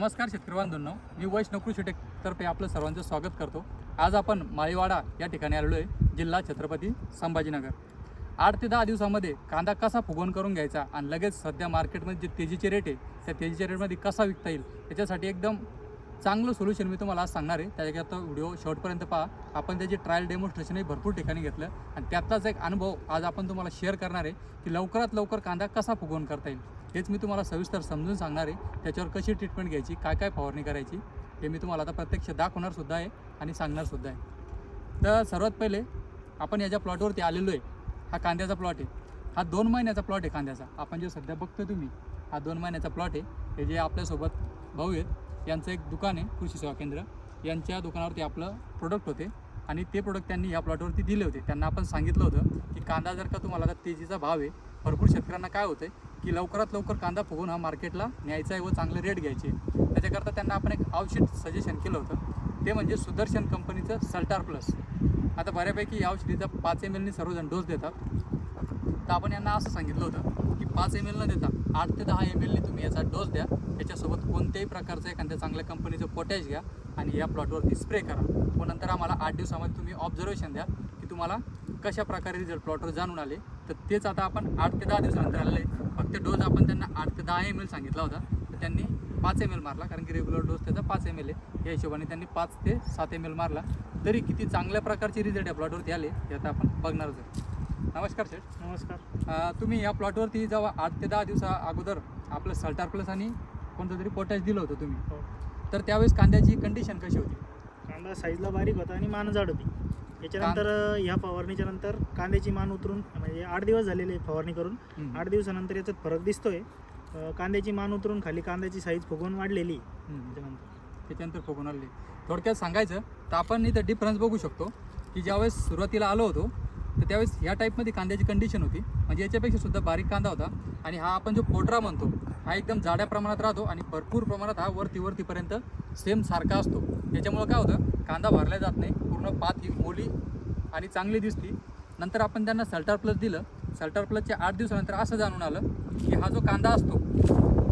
नमस्कार शेतकरी बांधवांनो मी वैष्णव कृषी टेक तर्फे आपलं सर्वांचं स्वागत करतो. आज आपण माळीवाडा या ठिकाणी आलेलो आहे जिल्हा छत्रपती संभाजीनगर. आठ ते दहा दिवसामध्ये कांदा कसा फुगवून करून घ्यायचा आणि लगेच सध्या मार्केटमध्ये जे तेजीचे रेट आहे त्या तेजीच्या रेटमध्ये कसा विकता येईल याच्यासाठी एकदम चांगलं सोल्युशन मी तुम्हाला आज सांगणार आहे. त्याच्याकरता व्हिडिओ शॉर्टपर्यंत पहा. आपण त्याची ट्रायल डेमॉन्स्ट्रेशनही भरपूर ठिकाणी घेतलं आणि त्यातलाच एक अनुभव आज आपण तुम्हाला शेअर करणार आहे की लवकरात लवकर कांदा कसा फुगवून करता येईल. हेच मी तुम्हाला सविस्तर समजून सांगणार आहे त्याच्यावर कशी ट्रीटमेंट घ्यायची काय काय फवारणी करायची हे मी तुम्हाला आता प्रत्यक्ष दाखवणार सुद्धा आहे आणि सांगणार सुद्धा आहे. तर सर्वात पहिले आपण याच्या प्लॉटवरती आलेलो आहे. हा कांद्याचा प्लॉट आहे. हा दोन महिन्याचा प्लॉट आहे कांद्याचा. आपण जे सध्या बघतो तुम्ही हा दोन महिन्याचा प्लॉट आहे. हे जे आपल्यासोबत भाऊ आहेत यांचं एक दुकान आहे कृषी सेवा केंद्र. यांच्या दुकानावरती आपलं प्रोडक्ट होते आणि ते प्रोडक्ट त्यांनी ह्या प्लॉटवरती दिले होते. त्यांना आपण सांगितलं होतं की कांदा जर का तुम्हाला आता तेजीचा भाव आहे भरपूर शेतकऱ्यांना काय होतं की लवकरात लवकर कांदा फुगून हा मार्केटला न्यायचा आहे व चांगले रेट घ्यायचे. त्याच्याकरता त्यांना आपण एक औषध सजेशन केलं होतं. ते म्हणजे सुदर्शन कंपनीचं सल्टार प्लस आता बऱ्यापैकी या औषधीचा पाच एम एलनी सर्वजण डोस देतात. तर आपण यांना असं सांगितलं होतं की पाच एम एल न देता आठ ते दहा एम एलनी तुम्ही याचा डोस द्या. याच्यासोबत कोणत्याही प्रकारचं एखाद्या चांगल्या कंपनीचं पोटॅश घ्या आणि या प्लॉटवरती स्प्रे करा. व नंतर आम्हाला आठ दिवसामध्ये तुम्ही ऑब्झर्वेशन द्या. तुम्हाला कशा प्रकारे रिझल्ट प्लॉटवर जाणून आले तर तेच आता आपण आठ ते दहा दिवसानंतर आलेले. फक्त डोस आपण त्यांना आठ ते दहा एम एल सांगितला होता. तर त्यांनी पाच एम एल मारला कारण की रेग्युलर डोस त्याचा पाच एम एल आहे. या हिशोबाने त्यांनी पाच ते सात एम एल मारला. तरी किती चांगल्या प्रकारचे रिझल्ट या प्लॉटवरती आले हे आता आपण बघणारच आहे नमस्कार शेठ. नमस्कार. तुम्ही या प्लॉटवरती जेव्हा आठ ते दहा दिवसा अगोदर आपलं सल्टार प्लस आणि कोणतं तरी पोटॅश दिलं होतं तुम्ही हो. तर त्यावेळेस कांद्याची कंडिशन कशी होती? कांदा साईजला बारीक होता आणि मान जाड होती. याच्यानंतर ह्या फवारणीच्या नंतर कांद्याची मान उतरून म्हणजे आठ दिवस झालेले आहे फवारणी करून. आठ दिवसानंतर याच्यात फरक दिसतोय. कांद्याची मान उतरून खाली कांद्याची साईज फुगवून वाढलेली. त्याच्यानंतर. त्याच्यानंतर फुगून आले थोडक्यात सांगायचं तर आपण इथं डिफरन्स बघू शकतो की ज्यावेळेस सुरुवातीला आलो होतो तर त्यावेळेस ह्या टाईपमध्ये कांद्याची कंडिशन होती. म्हणजे याच्यापेक्षा सुद्धा बारीक कांदा होता. आणि हा आपण जो पोटरा म्हणतो हा एकदम जाड्या प्रमाणात राहतो आणि भरपूर प्रमाणात हा वरती वरतीपर्यंत सेम सारखा असतो. त्याच्यामुळं काय होतं कांदा भरला जात नाही. पूर्ण पात ही मोली आणि चांगली दिसली नंतर आपण त्यांना सल्टार प्लस दिलं. सल्टार प्लसच्या आठ दिवसानंतर असं जाणून आलं की हा जो कांदा असतो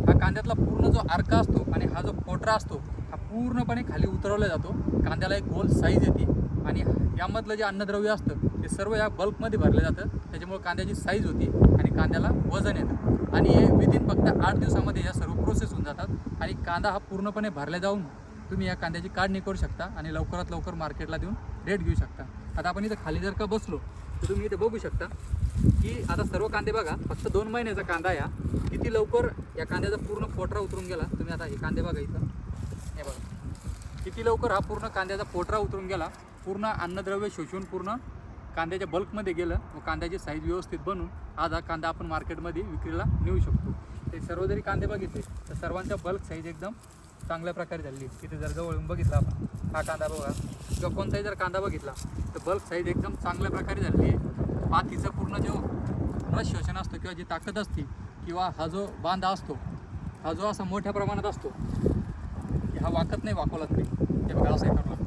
हा कांद्यातला पूर्ण जो आरका असतो आणि हा जो पोटरा असतो हा पूर्णपणे खाली उतरवला जातो. कांद्याला एक गोल साईज येते. आणि यामधलं जे अन्नद्रव्य असतं ते सर्व या बल्कमध्ये भरलं जातं. त्याच्यामुळे कांद्याची साईज होती आणि कांद्याला वजन येतं. आणि हे विदिन फक्त आठ दिवसामध्ये या सर्व प्रोसेस होऊन जातात. आणि कांदा हा पूर्णपणे भरला जाऊन तुम्ही या कांद्याची काढणी करू शकता आणि लवकरात लवकर मार्केटला देऊन रेट घेऊ शकता. आता आपण इथं खाली जर का बसलो तर तुम्ही इथे बघू शकता की आता सर्व कांदे बघा फक्त दोन महिन्याचा कांदा या. किती लवकर या कांद्याचा पूर्ण पोटरा उतरून गेला. तुम्ही आता हे कांदे बघा इथं. हे बघा. किती लवकर हा पूर्ण कांद्याचा पोटरा उतरून गेला. पूर्ण अन्नद्रव्य शोषून पूर्ण कांद्याच्या बल्कमध्ये गेलं व कांद्याची साईज व्यवस्थित बनून आज हा कांदा आपण मार्केटमध्ये विक्रीला नेऊ शकतो. ते सर्व जरी कांदे बघितले तर सर्वांचा बल्क साईज एकदम चांगल्या प्रकारे झालेली आहे. तिथे जर जवळून बघितला आपण हा कांदा बघा. किंवा कोणताही जर कांदा बघितला तर बल्क साईज एकदम चांगल्या प्रकारे झालेली आहे. मातीचं पूर्ण जो रस शोषण असतो किंवा जी ताकद असते किंवा हा जो बांधा असतो हा जो असा मोठ्या प्रमाणात असतो की हा वाकत नाही वाकवलात नाही हे बघा असं करणार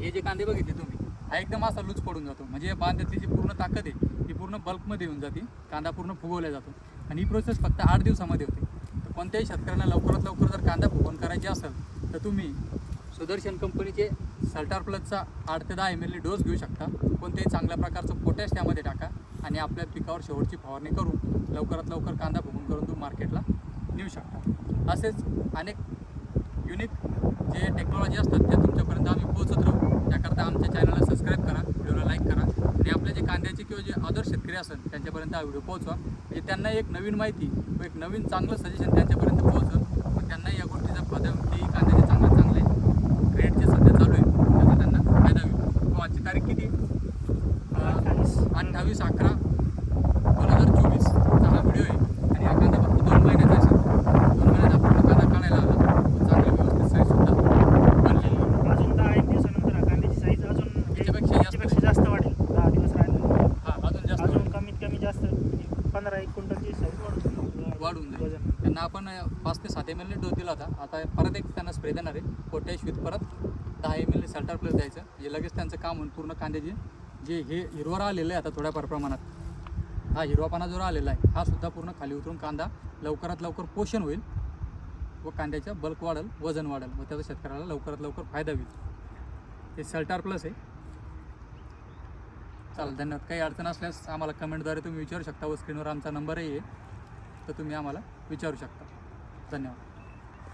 हे जे कांदे बघितले तुम्ही हा एकदम असा लूज पडून जातो. म्हणजे या बांध्यातली जी पूर्ण ताकद आहे ती पूर्ण बल्कमध्ये येऊन जाते. कांदा पूर्ण फुगवला जातो. आणि ही प्रोसेस फक्त आठ दिवसामध्ये होते. तर कोणत्याही शेतकऱ्यांना लवकरात लवकर जर कांदा फुगवण करायची असेल तर तुम्ही सुदर्शन कंपनीचे सल्टार प्लसचा आठ ते दहा एम एल डोस घेऊ शकता. कोणत्याही चांगल्या प्रकारचं पोटॅश त्यामध्ये टाका आणि आपल्या पिकावर शेवटची फवारणी करून लवकरात लवकर कांदा फुगून करून तुम्ही मार्केटला नेऊ शकता. असेच अनेक युनिक जे टेक्नॉलॉजी असतात त्या तुमच्यापर्यंत आम्ही पोहोचत राहू. त्याकरता आमच्या चॅनलला सबस्क्राईब करा व्हिडिओला लाईक करा. आणि आपल्या जे कांद्याचे किंवा जे अदर शेतकरी असतात त्यांच्यापर्यंत हा व्हिडिओ पोहोचवा. म्हणजे त्यांना एक नवीन माहिती व एक नवीन चांगलं सजेशन त्यांच्यापर्यंत पोहोचवा. त्यांना या गोष्टीचा फायदा की कांद्याचे चांगले चांगले रेट जे सध्या चालू आहे त्याचा त्यांना फायदा होईल व आजची तारीख किती अठ्ठावीस अठ्ठावीस अकरा दोन हजार चोवीस हा व्हिडिओ आहे आणि हा कांदा फक्त दोन महिन्याचा आहे सर दोन महिन्याचा पूर्ण कांदा काढायला आला व चांगली व्यवस्थित साईज सुद्धा बनलेली आहे. अजून दहा एक दिवसानंतर हा कांद्याची साईज अजून म्हणजे याच्यापेक्षा जास्त. याच्यापेक्षा जास्त वाढेल दहा दिवस राहिले हा अजून जास्त अजून कमीत कमी जास्त पंधरा एक क्विंटलची साईज वाढून वाढून जाईल वजन त्यांना आपण पाच ते एम एल डोस दिला होता. आता परत एक त्यांना स्प्रे देणार आहे. पोटॅश विथ परत दहा एम एल सल्टार प्लस द्यायचं. म्हणजे लगेच त्यांचं काम होऊन पूर्ण कांद्याचे जे हे हिरवा आलेलं आहे आता थोड्याफार प्रमाणात. हा हिरवापाना जो आलेला आहे हा सुद्धा पूर्ण खाली उतरून कांदा लवकरात लवकर पोषण होईल व कांद्याच्या बल्क वाढेल वजन वाढेल व त्याचा शेतकऱ्याला लवकरात लवकर फायदा होईल. ते सल्टार प्लस आहे. चालेल धन्यवाद. काही अडचण असल्यास आम्हाला कमेंटद्वारे तुम्ही विचारू शकता व स्क्रीनवर आमचा नंबरही आहे. तर तुम्ही आम्हाला विचारू शकता. धन्यवाद